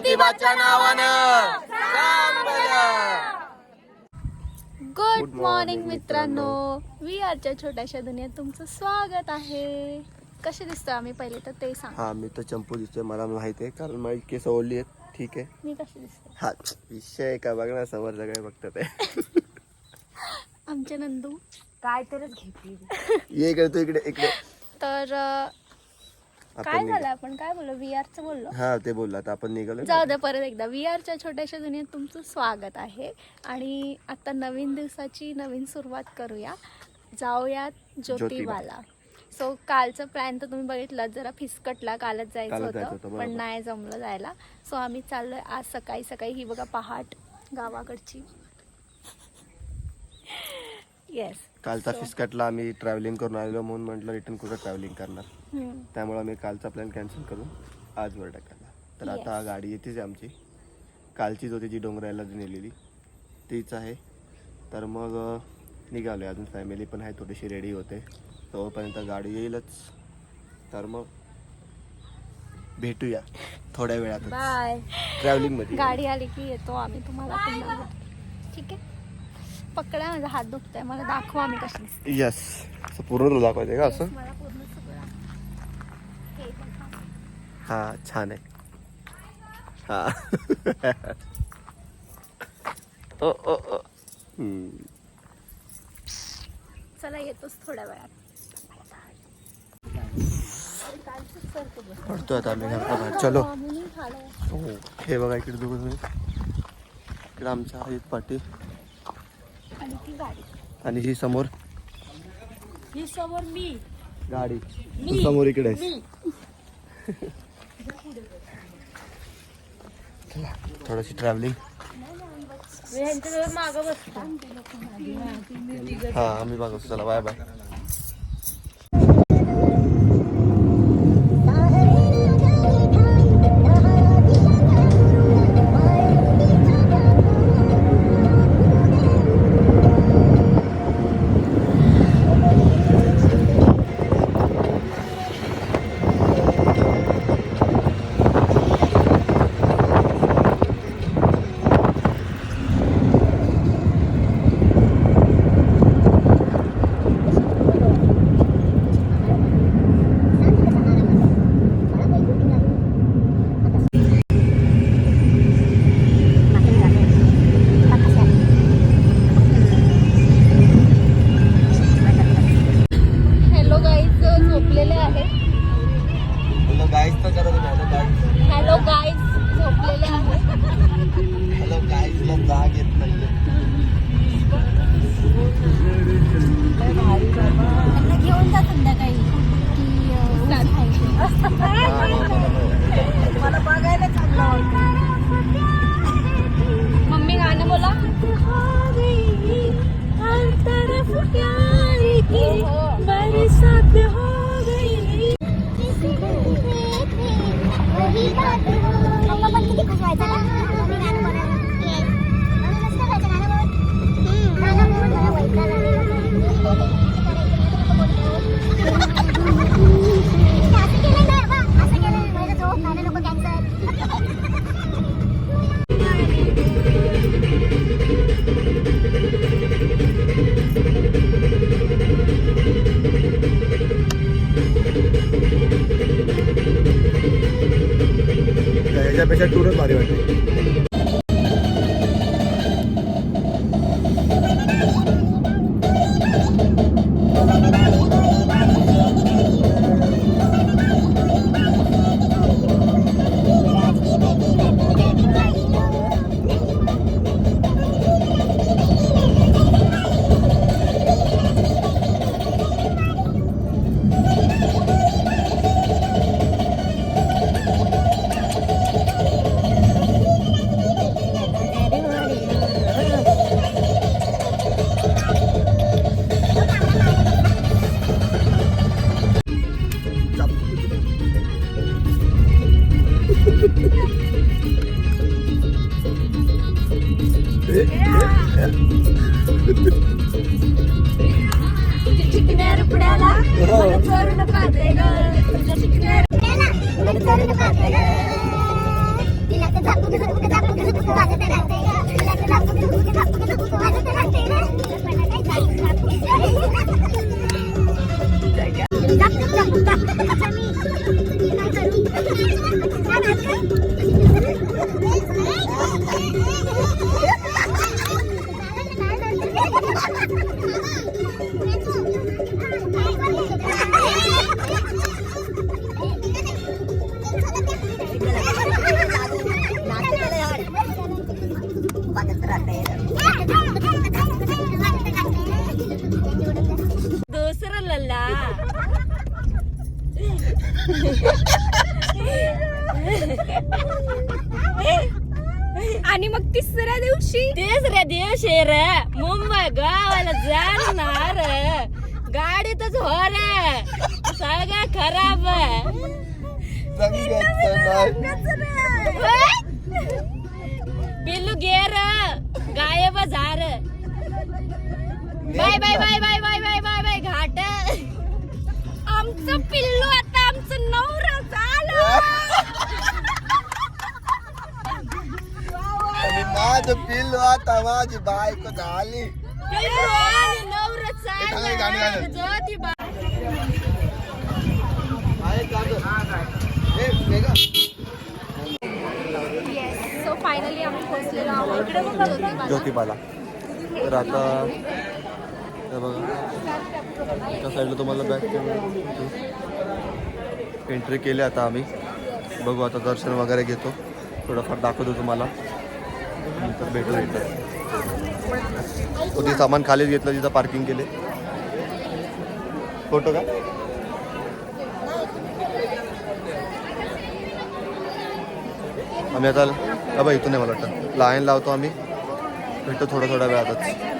ज्योतिबाच्या नावानं. Good Good morning, morning मित्रांनो. वी आरच्या छोट्याशा दुनियेत तुमचं स्वागत आहे. कसे दिसतो आम्ही पहिले तर ते सांग. हा मी तर चंपू दिसतोय मला माहिती आहे कारण माझी केस ओढली आहेत. ठीक आहे. मी कशी दिसते हा विषय का बघ ना समोर सगळे बघतात आहे. आमचे नंदू. काय तरच घेतली. ये इकडे तू इकडे इकडे. तर अं, काय झालं आपण? काय बोललो? वी आरचं बोललो? हा ते बोलला. आता आपण निघालो जाऊ द्या परत एकदा. वी आरच्या छोट्याशा दुनियेत तुमचं स्वागत आहे. आणि आता नवीन दिवसाची नवीन सुरुवात करूया. जाऊयात ज्योतिबाला. सो कालचं प्लॅन तर तुम्ही बघितलं जरा फिसकटला कालच जायचं होतं पण. नाही जमलं जायला. सो आम्ही चाललोय आज सकाळी सकाळी ही बघा पहाट गावाकडची. येस कालचा फिसकटला आम्ही ट्रॅव्हलिंग करून आलेलो म्हणून म्हटलं रिटर्न कुठं ट्रॅव्हलिंग करणार? त्यामुळे आम्ही कालचा प्लॅन कॅन्सल करून आज वर टाकला. तर Yes. आता गाडी येतेच आहे आमची. कालचीच होती जी डोंगराला नेलेली. तीच आहे. तर मग निघालो अजून फॅमिली पण आहे थोडीशी रेडी होते. तोपर्यंत गाडी येईलच. तर मग भेटूया थोड्या वेळात बाय ट्रॅव्हलिंगमध्ये. गाडी आली की येतो आम्ही तुम्हाला. ठीक आहे. पकडा माझा हात दुखतोय. मला दाखवा आम्ही कशी. यस पूर्ण दाखवायचं का असं मला पूर्ण सगळं हे बघा. हा छान आहे. हा. ओ ओ ओ. हम्म. चला येतोच थोड्या वेळात. पडतोय आता आम्ही घराच्या बाहेर. चलो. हो हे बघा इकडे दोघं तुम्ही इकडे आमच्या आहेत पाटी. आणि ती गाडी. आणि ही समोर. ही समोर मी. गाडी. तू समोर इकडे आहेस. चला थोडीशी ट्रॅव्हलिंग हा आम्ही बघा चला बाय बाय लल्ला आणि मग तिसऱ्या दिवशी? तिसऱ्या दिवशी रे मुंबई गावाला जाणार. गाडीतच हो रे. सगळं खराब पिल्लू घे र. गायब झार. Bye bye bye bye bye bye bye bye घाट आमचं पिल्लू आता आमचं नवरा झालं. माझं पिल्लू आता माझी बायको झाली. ज्योतिबाला. तर आता बघा. एका साईडला तुम्हाला बॅक एंट्री केली आता आम्ही. बघू आता दर्शन वगैरे घेतो. थोडंफार दाखवतो तुम्हाला. नंतर भेटू इथं. तो ते सामान खालीच घेतलं तिथं पार्किंग केले. फोटो का? आम्ही आता अबा इथून नाही मला वाटतं. लाईन लावतो आम्ही. भेटतो थोडं थोडा वेळातच.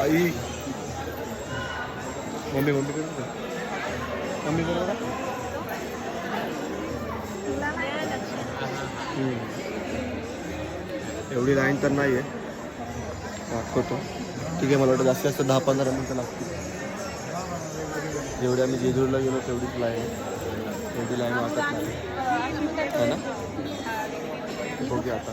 आई. मम्मी मम्मी करू मम्मी करू एवढी लाईन तर नाही आहे दाखवतो. ठीक आहे मला वाटतं जास्तीत जास्त दहा पंधरा मिनटं लागतील. जेवढी आम्ही जेजूरला गेलो तेवढीच लाईन आहे. एवढी लाईन वाटत नाही. है ना? बघूया आता.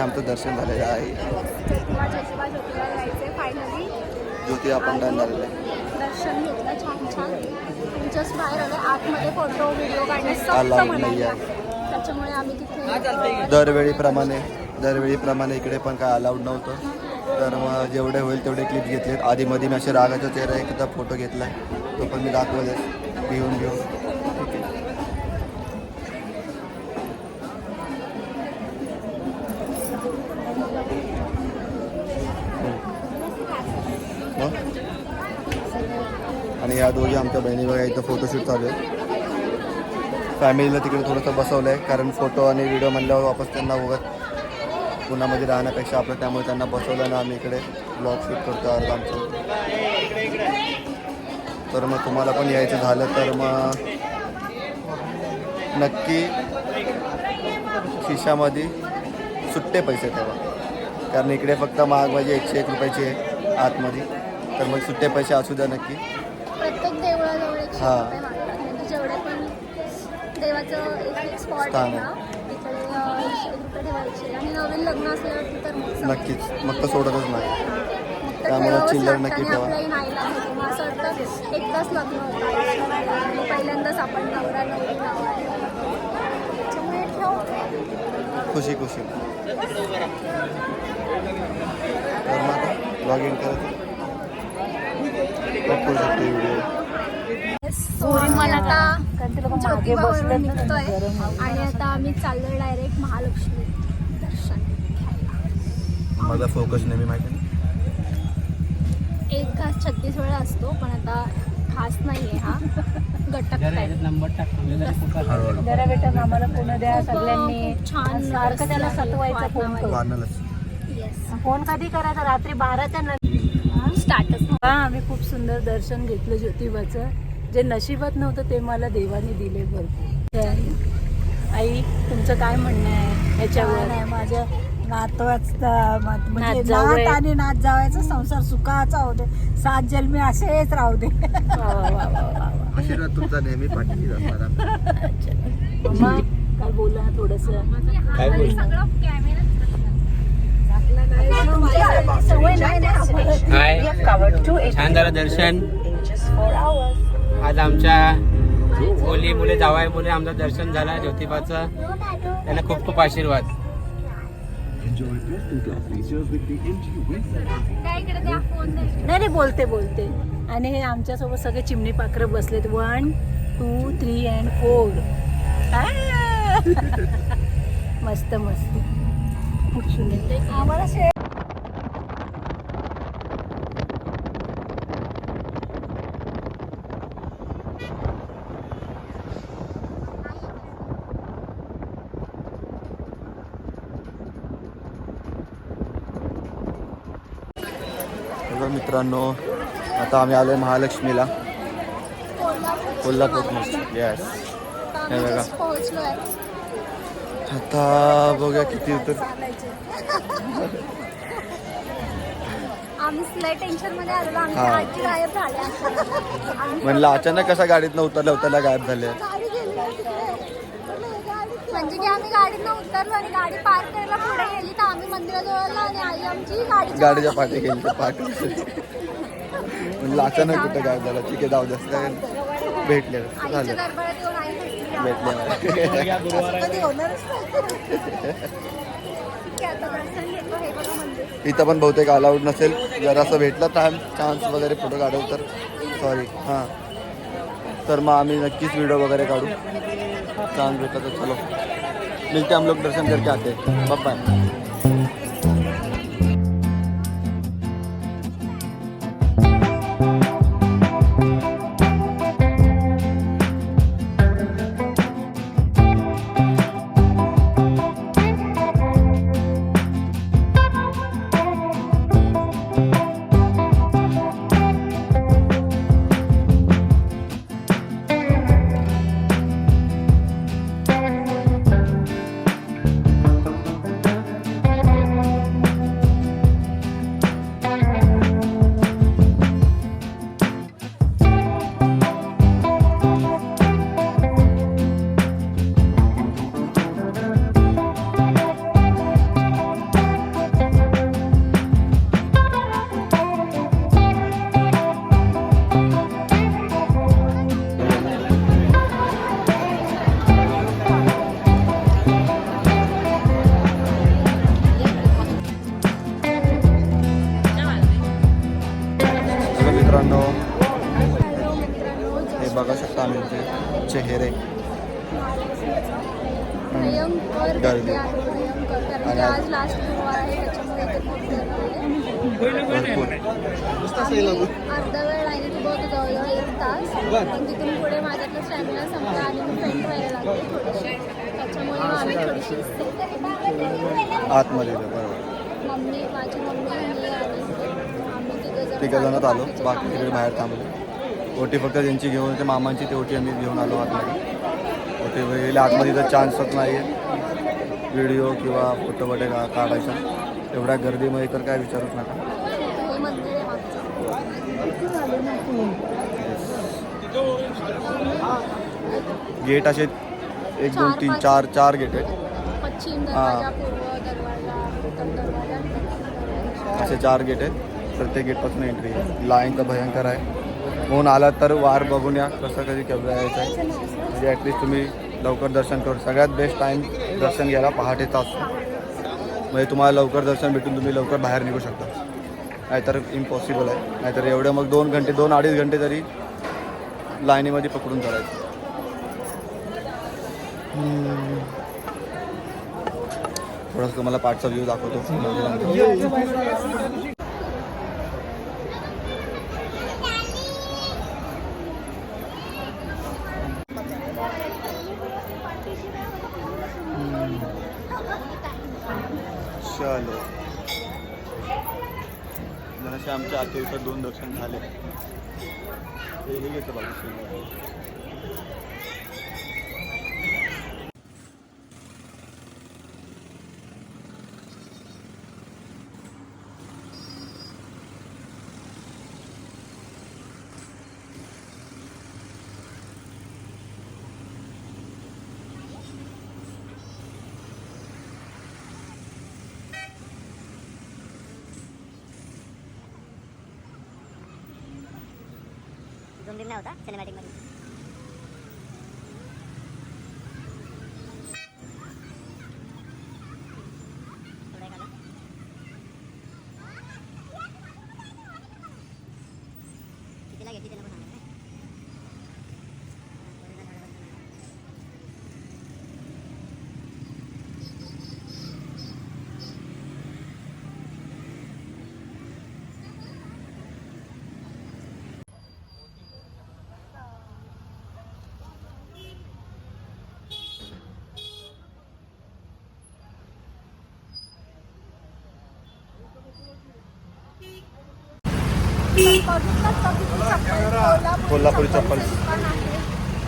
आमचं दर्शन झालेलं आहे. ज्योतिबा आपण झालेलं आहे. दर्शन घेतलं छान छान. जस्ट बाहेर आले आतमध्ये फोटो व्हिडिओ काढणे सक्त Allowed मनाई नाही आहे. त्याच्यामुळे आम्ही तिथे दरवेळीप्रमाणे दरवेळीप्रमाणे इकडे पण काय अलाउड नव्हतं. तर मग जेवढे होईल तेवढे क्लिप घेतलेत. आधी मध्ये मी असे रागाचा चेहरा एकदा फोटो घेतला तो पण मी दाखवले घेऊन घेऊन मग? आणि या त्यांनी बघा इथं फोटोशूट चालू आहे. फॅमिलीला तिकडे थोडंसं बसवलं आहे कारण फोटो आणि व्हिडिओ म्हणल्यावर वापस त्यांना उगत पुण्यामध्ये राहण्यापेक्षा आपलं त्यामुळे त्यांना बसवलं ना आम्ही इकडे. ब्लॉग शूट करतो आज आमचं. तर मग तुम्हाला पण यायचं झालं तर मग नक्की खिशामध्ये सुट्टे पैसे ठेवा. कारण इकडे फक्त महाग म्हणजे एकशे एक रुपयाची आहे आतमध्ये. तर मग सुट्टे पैसे असू द्या नक्की. देवळाजवळ एकशे रुपये मागतात म्हणजे जेवढे पण देवाचं एक एक स्पॉट स्थान आहे ना तिकडे अं, एकशे एक रुपये ठेवायचे आणि नवीन लग्न असल्यावरती तर मग नक्कीच. मग तर सोडतच नाही. मग तर त्यामुळे ठेवावंच चिल्लर लागतं नक्की आणि ठेवा. आपलाही नाईलाज होतो मग असं वाटतं एकदाच लग्न होतं आयुष्यामध्ये आणि पहिल्यांदाच आपण नवरा नवरी त्याच्यामुळे ठेव खुशी खुशी. तर मग आता लॉग इन करत शकतो व्हिडिओ ज्योतिबावरून निघतोय. आणि आता आम्ही चाललोय डायरेक्ट महालक्ष्मी दर्शन घ्यायला. माझा फोकस नेहमी माहिती एक घास छत्तीस वेळा असतो पण आता खास नाहीये हा. गटक जरा बेटा आम्हाला पुन्हा द्या सगळ्यांनी. छान सारखं त्याला सतवायचं फोन फोन कधी करायचा? रात्री बाराच्या नंतर स्टार्टच हा आम्ही खूप सुंदर दर्शन घेतलं ज्योतिबाचं. जे नशिबात नव्हतं ते मला देवाने दिले भरपूर. आई तुमचं काय म्हणणं आहे ह्याच्यावर माझ्या नातवाचा म्हणजे नात जावई. नात आणि नात जावायचा संसार सुखाचा दे. सात जन्मी असेच राहू दे. वा, वा, वा, वा, वा, वा. आशीर्वाद तुमचा नेहमी पाठीशी असणार मम्मा काय बोला थोडस? काय बोल सगळं कॅमेरा सवय नाही ना आम्हाला. हाय छान झालं दर्शन. आज आमच्या मुली मुले जावाय मुले आमचं दर्शन झालं ज्योतिबाचं. त्यांना खूप खूप आशीर्वाद. नाही नाही बोलते बोलते. आणि हे आमच्यासोबत सगळे चिमणी पाखरं बसलेत. One two three and four मस्त मस्त. खूप सुंदर आम्हाला शे- मित्रांनो आता आम्ही आलोय महालक्ष्मीला. कोल्हापूर. येस हे बघा. आता बघूया किती आम्ही लय टेन्शनमध्ये आलेलो. आमच्या हा. आजी गायब झाल्या आम्ही म्हणलं अचानक कसा गाडीत उतरल्या उतरल्या गायब झाल्या गाडी गेली ना तिकडे. म्हणजे की आम्ही गाडीतनं उतरलो आणि गाडी पार्क करायला पुढे गेली तर आम्ही मंदिराजवळ आलो आणि आई आमची गाडीच्या गाडीच्या पाठी गेली. पाठी म्हणलं अचानक कुठं गायब झाला? ठीक आहे जाऊ असं काय भेटले आईच्या झालं दरबारात येऊन आई भेटली. भेटले. कधी होणारच नाही. इथं पण बहुतेक अलाउड नसेल. जर असं भेटलं टाइम चान्स वगैरे फोटो काढू तर सॉरी हां. तर मग आम्ही नक्कीच व्हिडिओ वगैरे काढू. चान्स भेटला तर चलो. मिळते हम लोग दर्शन करके आते. बाय मम्मी माझी मम्मी मी आणि आम्ही तिघं जणात आलो बाकी. तिकडे बाहेर थांबलो. ओटी फक्त त्यांची घेऊन ते मामांची ती ओटी आम्ही घेऊन आलो आतमध्ये. ओटी वगैरे आतमध्ये तर चान्सच नाही आहे व्हिडिओ किंवा फोटो वगैरे का काढायचा. एवढ्या गर्दीमध्ये तर काय विचारूच नका. हे गेट असे एक दोन तीन. चार चार गेट आहेत. पश्चिम असे चार गेट आहेत. प्रत्येक गेटपासून एंट्री आहे. लाईन तर भयंकर आहे. होऊन आला तर वार बघून या कसं कधी केव्हा यायचं आहे. म्हणजे ॲटलिस्ट तुम्ही लवकर दर्शन करू. सगळ्यात बेस्ट टाईम दर्शन घ्यायला पहाटेचा असतो म्हणजे तुम्हाला लवकर दर्शन भेटून तुम्ही लवकर बाहेर निघू शकता. नाहीतर इम्पॉसिबल आहे. नाहीतर एवढं मग दोन घंटे दोन अडीच घंटे तरी लाईनीमध्ये पकडून चालायचं. थोडासा तुम्हाला पाठचा व्ह्यू दाखवतो. चलो. जरासे आमच्या आते दिवसात दोन दर्शन झाले. हे घेतो बाकी. झूम बिम नाही होता सिनेमॅटिक कोल्हापुरी चप्पल.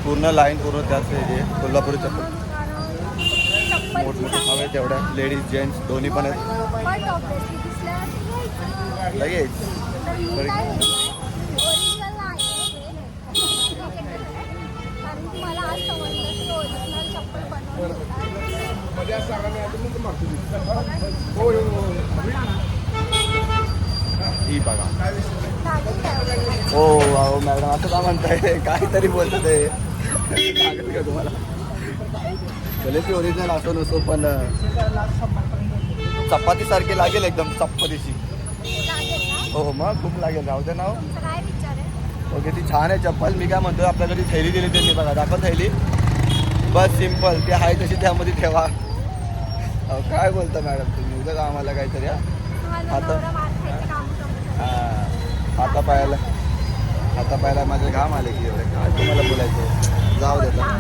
पूर्ण लाईन पूर्ण त्याच हे आहे. कोल्हापुरी चप्पल. मोठमोठे हवे तेवढ्या लेडीज जेंट्स दोन्ही पण आहेत. लगेच. ही बघा. हो अहो मॅडम असं का म्हणताय? काहीतरी बोलत आहे का तुम्हाला. भले ती ओरिजिनल असो नसो पण चपाती सारखी लागेल एकदम चपातीची हो हो मग खूप लागेल. राहू दे ना हो. ओके ती छान आहे चप्पल. मी काय म्हणतो आपल्याकडे थैली दिली त्यांनी बघा. दाखव थैली. बस सिंपल ती आहे तशी त्यामध्ये ठेवा. काय बोलता मॅडम तुम्ही? उगाच आम्हाला काहीतरी? आता हा. हाता पायाला हाता पायाला माझे घाम आले की एवढे. काय तुम्हाला बोलायचं? जाऊ देता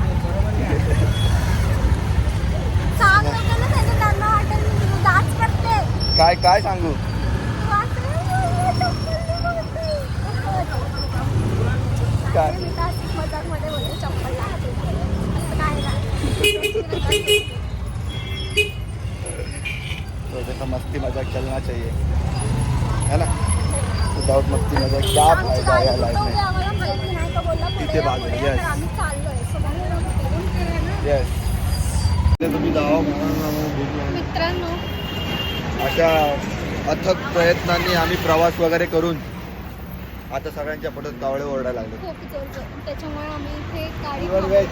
काय काय सांगू? काय? तो देखो मस्ती मजाक चलना चाहिए. विदाउट मस्ती मजाक क्या फायदा है लाइफ में। तिथे या, बाजू, या, म्हणून फिरून येस तुम्ही जावा मित्रांनो. अशा अथक प्रयत्नांनी आम्ही प्रवास वगैरे करून आता सगळ्यांच्या पोटात कावळे ओरडायला लागले. जोर. त्याच्यामुळे आम्ही इथे गाडी Pure veg.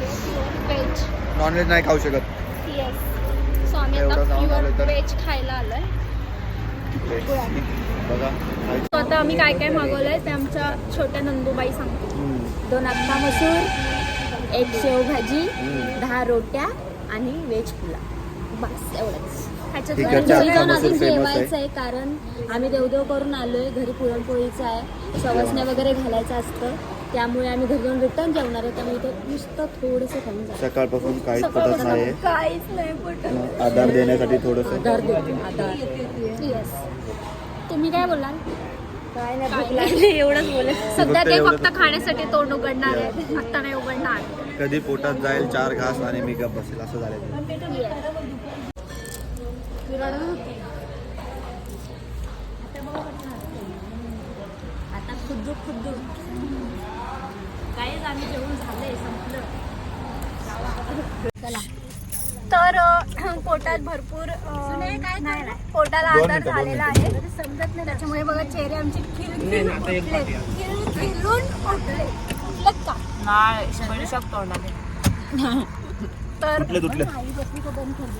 व्हेज नॉनव्हेज नाही खाऊ शकत. येस सो आम्ही आता. व्हेज खायला आलोय. आता आम्ही काय काय मागवलंय ते आमच्या छोट्या नंदूबाई सांगतो. दोन अख्खा मसूर एक शेवभाजी. दहा रोट्या आणि व्हेज पुलाव. बस एवढंच. जाऊन अजून आहे. जेवायचं आहे कारण आम्ही देवदेव करून आलोय घरी पुरणपोळीचं आहे. सवसण्या वगैरे घालायचं असतं. त्यामुळे आम्ही घरी जाऊन रिटर्न जेवणार आहे. त्यामुळे इथं नुसतं थोडंसं खाऊन सकाळपासून काहीच पटत नाही काहीच नाही पटत. आधार देण्यासाठी थोडस. आधार देतो आधार. येस तुम्ही काय बोलाल काय नाही भूक लागली एवढंच बोलत. सध्या ते फक्त खाण्यासाठी तोंड उघडणार आहे आता नाही उघडणार. कधी पोटात जाईल चार घास आणि मी गप बसेल असं झालं आता खुद्दू खुद्दू. काहीच आम्ही जेवण झालंय संपलं. तर पोटात भरपूर पोटाला आजार झालेला आहे. समजत नाही त्याच्यामुळे बघा चेहरे आमचे खिळखिल उठले तर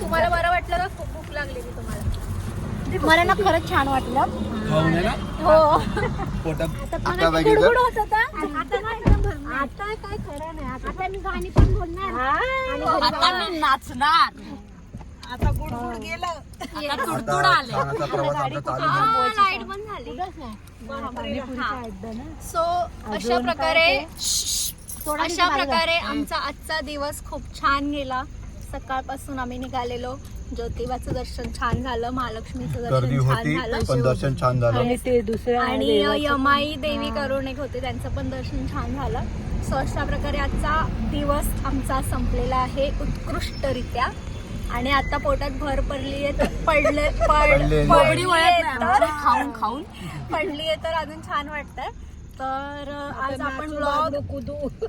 तुम्हाला बरं वाटलं का खूप भूक लागली मी तुम्हाला. मला ना खरंच छान वाटलं. हो. आता होत होता आता काय खरं नाही आता मी गाणी पण बोलणार. आणि घरी आता मी नाचणार. आता गुडगुड गेलं. आता तुडतुड आले. छानसा प्रवास आमचा चालू आहे. लाइट बंद झाली. सो अशा प्रकारे अशा प्रकारे आमचा आजचा दिवस खूप छान गेला. सकाळपासून आम्ही निघालेलो. ज्योतिबाचं दर्शन छान झालं महालक्ष्मीचं गर्दी दर्शन छान होती झालं. पण दर्शन छान झालं. आणि ते दुसऱ्या आणि यमाई देवी करून एक होते त्यांचं पण दर्शन छान झालं. सो अशा प्रकारे आजचा दिवस आमचा संपलेला आहे उत्कृष्टरित्या. आणि आता पोटात भर पडली आहे तर पडले पड पडलेली. पडली आहे. तर खाऊन खाऊन. पडली आहे तर अजून छान वाटतंय. तर आज आपण ब्लॉग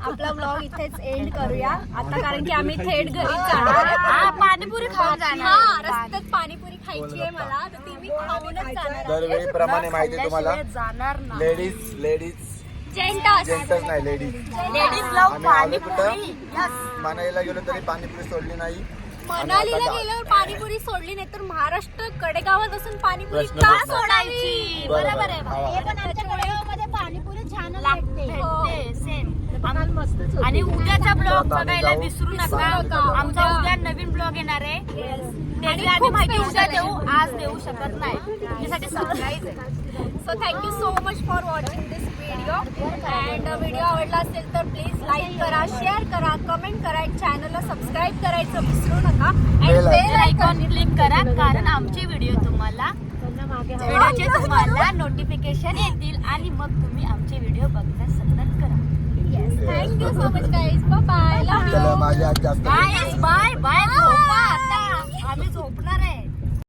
आपला ब्लॉग इथेच एंड करूया. आता कारण की आम्ही थेट घरी जाणार. हा पाणीपुरी खाऊन जाणार. हा रस्त्यात पाणीपुरी खायची आहे मला तर ती मी खाऊनच जाणार आहे. दरवेळीप्रमाणे माहिती आहे तुम्हाला. जाणार ना लेडीज लेडीज जेंटस जेंटस नाही लेडीज लेडीज लव आम्ही आलो पाणीपुरी. कुठं मनालीला गेलो तरी पाणीपुरी सोडली नाही. मनालीला गेल्यावर पाणीपुरी सोडली नाही तर महाराष्ट्र कडेगावात असून पाणीपुरी प्रश्न का. सोडायची? बरोबर. आहे हे. पण पाणीपुरी छान भेटते. सेम आणि उद्याचा ब्लॉग बघायला विसरू नका. आमचा उद्या नवीन ब्लॉग येणार आहे. त्याची आधी माहिती उद्या देऊ आज देऊ शकत नाही. त्यासाठी सरप्राईज आहे. So thank you so much for watching this video and video आवडला असेल तर प्लीज लाईक करा शेअर करा कमेंट करा चॅनलला सबस्क्राईब करायचं विसरू नका. अँड. बेल आयकॉन क्लिक करा कारण आमचे व्हिडिओ तुम्हाला व्हिडिओचे तुम्हाला नोटिफिकेशन येतील आणि मग तुम्ही आमचे व्हिडिओ बघण्यास सतत करा. Thank you so much guys bye love चला माझ्या आज जास्त बाय बाय बाय आम्ही झोपणार आहे.